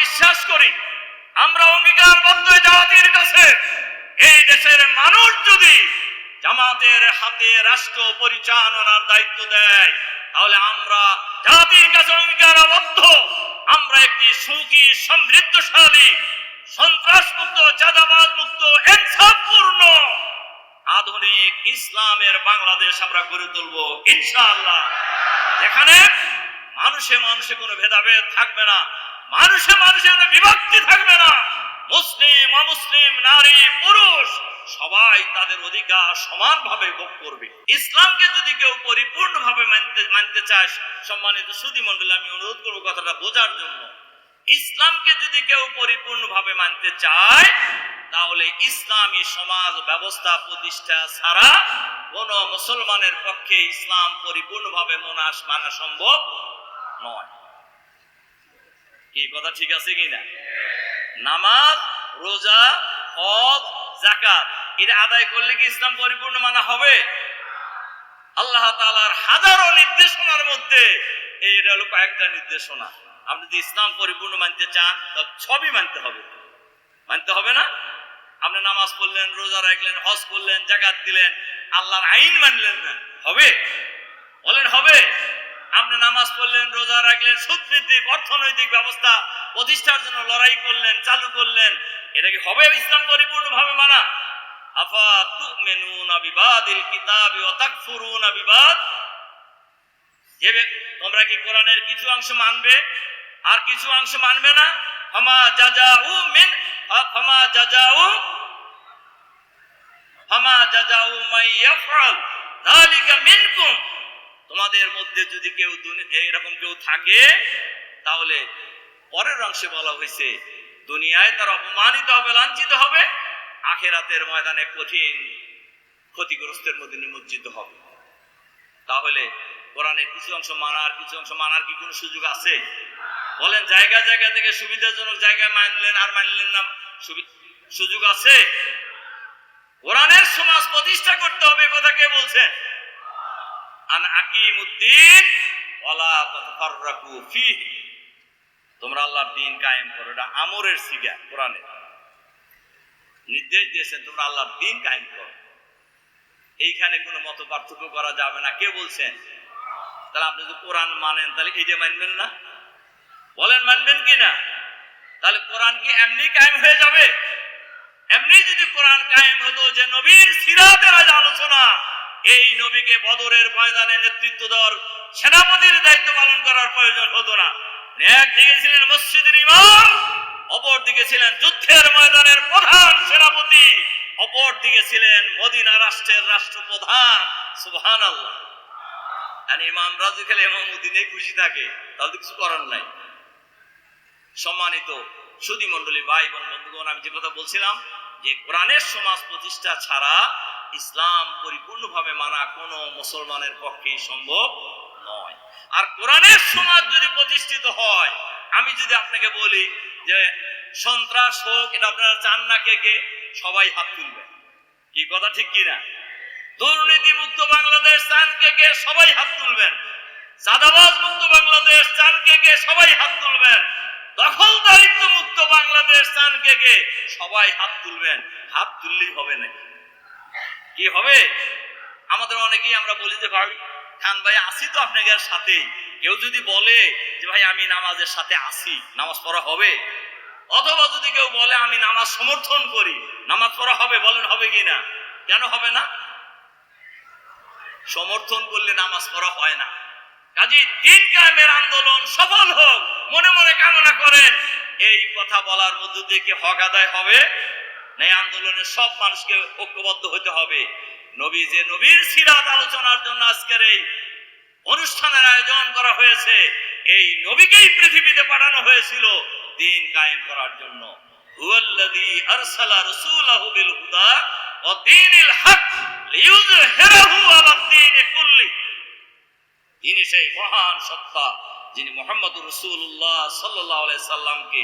বিশ্বাস করি, আমরা অঙ্গীকারবদ্ধ জাতির কাছে, এই দেশের মানুষ যদি জামাতের হাতে রাষ্ট্র পরিচালনার দায়িত্ব দেয়, তাহলে আমরা জাতির কাছে অঙ্গীকারবদ্ধ আমরা একটি সুখী, সমৃদ্ধশালী সন্ত্রাস মুক্ত চাঁদাবাজ মুক্ত ইনসাফপূর্ণ, আধুনিক ইসলামের বাংলাদেশ আমরা গড়ে তুলবো, ইনশাআল্লাহ। যেখানে মানুষে মানুষে কোনো ভেদাভেদ থাকবে না মানুষে মানুষে বিভক্তি থাকবে না। মুসলিম, অমুসলিম, নারী, পুরুষ, সবাই তাদের অধিকার সমানভাবে ভোগ করবে। ইসলামকে যদি কেউ পরিপূর্ণভাবে মানতে মানতে চায়, সম্মানিত সুদী মন্ডলী আমি অনুরোধ করব কথাটা বোঝার জন্য। ইসলামকে যদি কেউ পরিপূর্ণভাবে মানতে চায়, তাহলে ইসলামী সমাজ ব্যবস্থা, প্রতিষ্ঠা ছাড়া কোন মুসলমানের পক্ষে ইসলাম পরিপূর্ণভাবে মনাস মানা সম্ভব নয়। কি কথা ঠিক আছে কি না? নামাজ, রোজা, হজ জাকাত এটা আদায় করলে কি ইসলাম পরিপূর্ণ মানা হবে? আল্লাহ তাআলার হাজারো নির্দেশনার মধ্যে এইটা হলো কয়েকটা নির্দেশনা। আপনি যদি ইসলাম পরিপূর্ণ মানতে চান তা সবই মানতে হবে। মানতে হবে না? আপনি নামাজ পড়লেন, রোজা রাখলেন, হজ করলেন জাকাত দিলেন, আল্লাহর আইন মানলেন না। হবে? বলেন হবে? আপনি নামাজ পড়লেন, রোজা রাখলেন, সুদভিত্তিক, অর্থনৈতিক ব্যবস্থা, প্রতিষ্ঠার জন্য লড়াই করলেন, চালু করলেন, এটা কি হবে ইসলাম পরিপূর্ণভাবে মানা? আফা বিবাদ। যে তোমরা কি কোরআনের কিছু অংশ মানবে? আর কিছু অংশ মানবে না? ফামা জাজাউ মিন জাজাউ জাজাউ মাই ইয়াফআল। যালিকা মিনকুম। তোমাদের মধ্যে যদি কেউ এইরকম কেউ থাকে, তাহলে পরের অংশে বলা হয়েছে, দুনিয়ায় তার অপমানিত হবে, লাঞ্ছিত হবে, আখেরাতের ময়দানে কঠিন ক্ষতিগ্রস্তের মধ্যে নিমজ্জিত হবে। তাহলে কোরআনের কিছু অংশ মানার, কিছু অংশ মানার কি কোনো সুযোগ আছে? বলেন, জায়গা জায়গা থেকে সুবিধাজনক জায়গায় মানলেন আর মানলেন না সুযোগ আছে? কোরআনের সমাজ প্রতিষ্ঠা করতে হবে, কথা কে বলছেন আন আকিমুদ্দিন ওয়ালা তাতাফাররাকু ফিহি। তোমরা আল্লাহর দিন কায়েম করো, এটা আমরের সিগা, কোরআনে। নির্দেশ দিয়েছেন তোমরা আল্লাহর দিন কায়েম করো। এইখানে কোনো মত পার্থক্য করা যাবে না। কে বলছেন? তাহলে আপনি যদি কোরআন মানেন, তাহলে এইটা মানবেন না? বলেন, মানবেন কি না? তাহলে কোরআন কি এমনি কায়েম হয়ে যাবে? এমনি যদি কোরআন কায়েম হতো যে নবীর সিরাতের আলোচনা এই নবীকে বদরের ময়দানে নেতৃত্ব দেওয়ার সেনাপতির দায়িত্ব পালন করার প্রয়োজন হতো না। একদিকে ছিলেন মসজিদের ইমাম, অপর দিকে ছিলেন যুদ্ধের ময়দানের প্রধান সেনাপতি, অপর দিকে ছিলেন মদিনা রাষ্ট্রের রাষ্ট্রপ্রধান। সুবহান আল্লাহ আর ইমাম রাজু খেলে ইমাম উদ্দিনে খুশি থাকে, তাহলে কিছু করার নাই। সম্মানিত সুদী মন্ডলী ভাই এবং বন্ধুগণ, আমি যে কথা বলছিলাম যে কোরআনের সমাজ প্রতিষ্ঠা ছাড়া ইসলাম পরিপূর্ণভাবে মানা কোনো মুসলমানের পক্ষেই সম্ভব নয়। আর কোরআনের সমাজ যদি প্রতিষ্ঠিত হয়, আমি যদি আপনাকে বলি যে সন্ত্রাস হোক, এটা আপনারা চান না কে কে? সবাই হাত তুলবেন কি কথা ঠিক কিনা? দুর্নীতি মুক্ত বাংলাদেশ চান কে কে? সবাই হাত তুলবেন। চাঁদাবাজ মুক্ত বাংলাদেশ চান কে কে? সবাই হাত তুলবেন। দখলদারিত্ব মুক্ত বাংলাদেশ চান কে কে? সবাই হাত তুলবেন। হাত তুললেই হবে না কি হবে? আমাদের অনেকেই আমরা বলি যে, ভাই, খান ভাই, আসি তো আপনাদের সাথে কেউ যদি বলে যে, ভাই, আমি নামাজের সাথে আসি, নামাজ পড়া হবে? অথবা যদি কেউ বলে, আমি নামাজ সমর্থন করি। নামাজ পড়া হবে, বলেন, হবে কি না? কেন হবে না? সমর্থন করলে নামাজ পড়া হয় না। কাজী দিন কায়েমের আন্দোলন সফল হোক, মনে মনে কামনা করেন। এই কথা বলার মধ্য দিয়ে কি হক আদায় হবে? এই আন্দোলনের সব মানুষকে ঐক্যবদ্ধ হতে হবে। নবী যে নবীর সিরাত আলোচনার জন্য আজকের এই অনুষ্ঠানের আয়োজন করা হয়েছে, এই নবীকেই পৃথিবীতে পাঠানো হয়েছিল দিন কায়েম করার জন্য। তিনি সেই মহান সত্তা। যিনি মোহাম্মদ রসুল্লাহ সাল্লাহ সাল্লামকে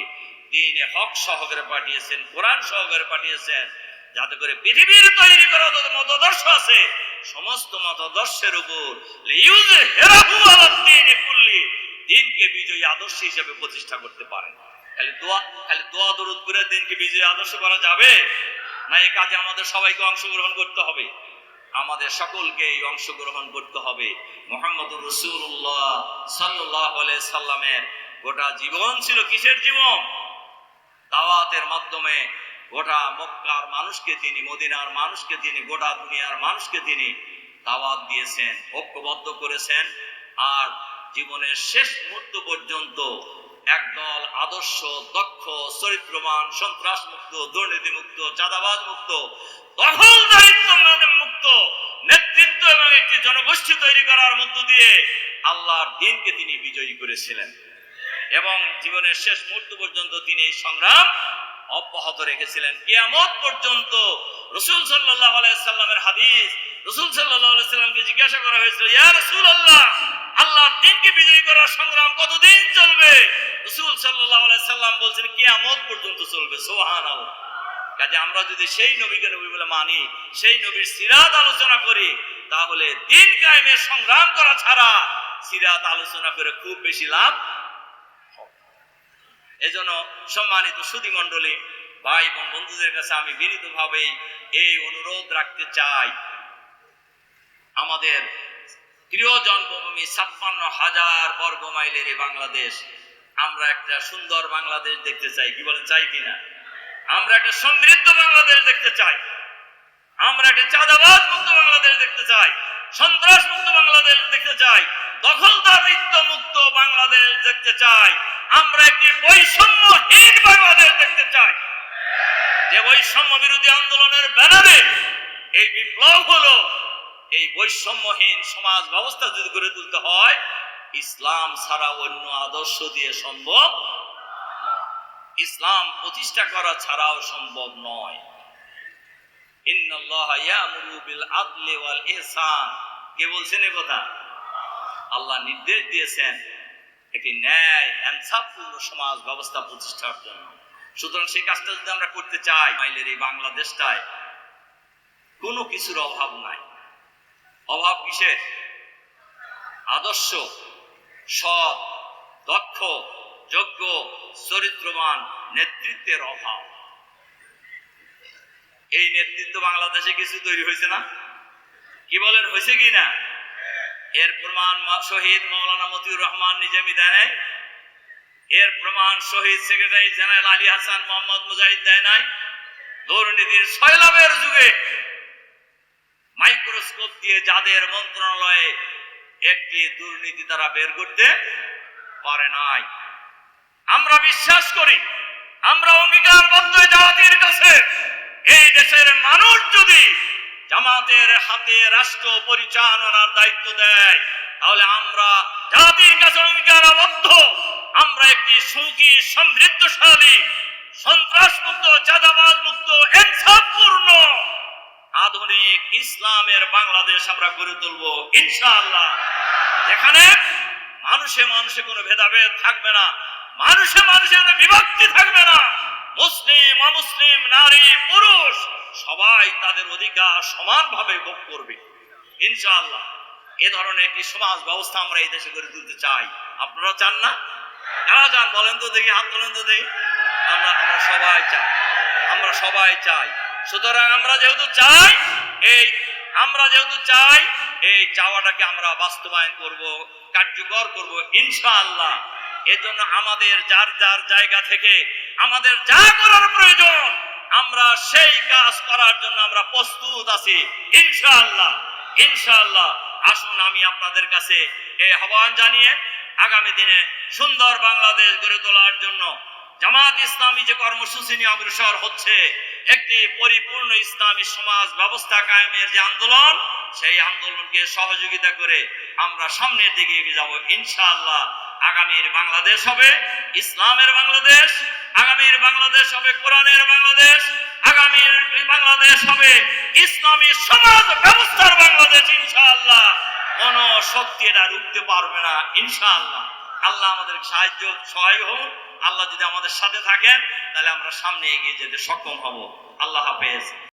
দিনে হক সহকারে পাঠিয়েছেন, কোরআন সহকারে পাঠিয়েছেন, যাতে করে পৃথিবীর তৈরি করা মতাদর্শ আছে, সমস্ত মতাদর্শের উপর দিনকে বিজয়ী আদর্শ হিসেবে প্রতিষ্ঠা করতে পারেন। খালি দোয়া খালি দোয়া দরুদ করে দিনকে বিজয়ী আদর্শ করা যাবে? না এই কাজে আমাদের সবাইকে অংশগ্রহণ করতে হবে। আমাদের সকলকে অংশগ্রহণ করতে হবে। মোহাম্মদ রসুল্লাহ সাল্লাহ সাল্লামের গোটা জীবন ছিল কিসের জীবন? দাওয়াতের মাধ্যমে গোটা মক্কার মানুষকে তিনি, মদিনার মানুষকে তিনি, গোটা দুনিয়ার মানুষকে তিনি দাওয়াত দিয়েছেন, ঐক্যবদ্ধ করেছেন। আর জীবনের শেষ মুহূর্ত পর্যন্ত একদল আদর্শ, দক্ষ, চরিত্রবান সন্ত্রাস মুক্ত দুর্নীতি মুক্ত চাঁদাবাজ মুক্ত মুক্ত, নেতৃত্ব এবং একটি জনগোষ্ঠী তৈরি করার মধ্য দিয়ে আল্লাহর দিনকে তিনি বিজয়ী করেছিলেন। এবং জীবনের শেষ মুহূর্ত পর্যন্ত তিনি এই সংগ্রাম অব্যাহত রেখেছিলেন। কেয়ামত পর্যন্ত রসুল সাল্লাহ সাল্লামের হাদিস, রসুল সাল্লাহ সাল্লামকে জিজ্ঞাসা করা হয়েছিল, ইয়া রসুল আল্লাহ আল্লাহর দিনকে বিজয়ী করার সংগ্রাম কতদিন চলবে? রসুল সাল্লাহ সাল্লাম বলছেন, কিয়ামত পর্যন্ত চলবে। সোহান কাজে আমরা যদি সেই নবীকে নবী বলে মানি, সেই নবীর সিরাত আলোচনা করি, তাহলে দিন কায়েমের সংগ্রাম করা ছাড়া সিরাত আলোচনা করে খুব বেশি লাভ এজন্য সম্মানিত সুধী মণ্ডলী ভাই এবং বন্ধুদের কাছে আমি বিনীতভাবেই এই অনুরোধ রাখতে চাই। আমাদের প্রিয় জন্মভূমি ছাপ্পান্ন হাজার বর্গ মাইলের এই বাংলাদেশ আমরা একটা সুন্দর বাংলাদেশ দেখতে চাই, কি বলেন, চাই কিনা? আমরা একটা সমৃদ্ধ বাংলাদেশ দেখতে চাই। আমরা একটা চাঁদাবাজ মুক্ত বাংলাদেশ দেখতে চাই সন্ত্রাস মুক্ত বাংলাদেশ দেখতে চাই দখলদারিত্ব মুক্ত বাংলাদেশ দেখতে চাই। আমরা একটি বৈষম্যহীন বাংলাদেশ দেখতে চাই। যে বৈষম্য বিরোধী আন্দোলনের ব্যানারে এই বিপ্লব হলো, এই বৈষম্যহীন সমাজ ব্যবস্থা যদি গড়ে তুলতে হয় ইসলাম ছাড়া অন্য আদর্শ দিয়ে সম্ভব ইসলাম প্রতিষ্ঠা করা ছাড়াও সম্ভব নয়। কে বলছেন এ কথা? আল্লাহ নির্দেশ দিয়েছেন একটি ন্যায় ইনসাফপূর্ণ সমাজ ব্যবস্থা প্রতিষ্ঠার জন্য। সুতরাং সেই কাজটা যদি আমরা করতে চাই মাইলের এই বাংলাদেশটায় কোনো কিছুর অভাব নাই। অভাব কিসের? আদর্শ। সৎ, দক্ষ, যোগ্য, চরিত্রবান নেতৃত্বের অভাব। এই নেতৃত্ব বাংলাদেশে কিছু তৈরি হয়েছে না? কি বলেন, হয়েছে কি না? এর প্রমাণ শহীদ মৌলানা মতিউর রহমান নিজামি দেয়? এর প্রমাণ শহীদ সেক্রেটারি জেনারেল আলী হাসান মোহাম্মদ মুজাহিদ দেয় নাই। দুর্নীতির সয়লাভের যুগে মাইক্রোস্কোপ দিয়ে যাদের মন্ত্রণালয়ে একটি দুর্নীতি তারা বের করতে পারে নাই। আমরা বিশ্বাস করি, আমরা অঙ্গীকারবদ্ধ জাতির কাছে, এই দেশের মানুষ যদি জামাতের হাতে রাষ্ট্র পরিচালনার দায়িত্ব দেয়, তাহলে আমরা জাতির কাছে অঙ্গীকারবদ্ধ, আমরা একটি সুখী, সমৃদ্ধশালী সন্ত্রাস মুক্ত চাঁদাবাজ মুক্ত আধুনিক ইসলামের বাংলাদেশ আমরা গড়ে তুলবো, ইনশাআল্লাহ। যেখানে মানুষে মানুষে কোনো ভেদাভেদ থাকবে না, মানুষে মানুষে কোনো বিভক্তি থাকবে না। মুসলিম, অমুসলিম, নারী, পুরুষ, সবাই তাদের অধিকার সমানভাবে ভোগ করবে, ইনশাআল্লাহ। এ ধরনের একটি সমাজ ব্যবস্থা আমরা এই দেশে গড়ে তুলতে চাই। আপনারা চান না? কারা চান বলেন তো দেখি, হাত তোলেন তো দেখি। আমরা আমরা সবাই চাই। আমরা সবাই চাই। সুতরাং আমরা যেহেতু চাই, এই আমরা যেহেতু চাই, এই চাওয়াটাকে আমরা বাস্তবায়ন করব, কার্যকর করব, ইনশাআল্লাহ। এজন্য আমাদের যার যার জায়গা থেকে আমাদের যা করার প্রয়োজন, আমরা সেই কাজ করার জন্য আমরা প্রস্তুত আছি, ইনশাআল্লাহ। ইনশাআল্লাহ, আসুন আমি আপনাদের কাছে এই আহ্বান জানিয়ে আগামী দিনে সুন্দর বাংলাদেশ গড়ে তোলার জন্য জামাত ইসলামী যে কর্মসূচি নিয়ে অগ্রসর হচ্ছে, একটি পরিপূর্ণ ইসলামী সমাজ ব্যবস্থা কায়েমের যে আন্দোলন, সেই আন্দোলনকে সহযোগিতা করে আমরা সামনের দিকে এগিয়ে যাব। ইনশাআল্লাহ আগামীর বাংলাদেশ হবে ইসলামের বাংলাদেশ, আগামীর বাংলাদেশ হবে কোরআনের বাংলাদেশ, আগামীর বাংলাদেশ হবে ইসলামী সমাজ ব্যবস্থার বাংলাদেশ, ইনশাআল্লাহ। কোন শক্তি এটা রুখতে পারবে না, ইনশাআল্লাহ। আল্লাহ আমাদের সাহায্য সহায় হোক, আল্লাহ যদি আমাদের সাথে থাকেন, তাহলে আমরা সামনে এগিয়ে যেতে সক্ষম হব। আল্লাহ হাফেজ।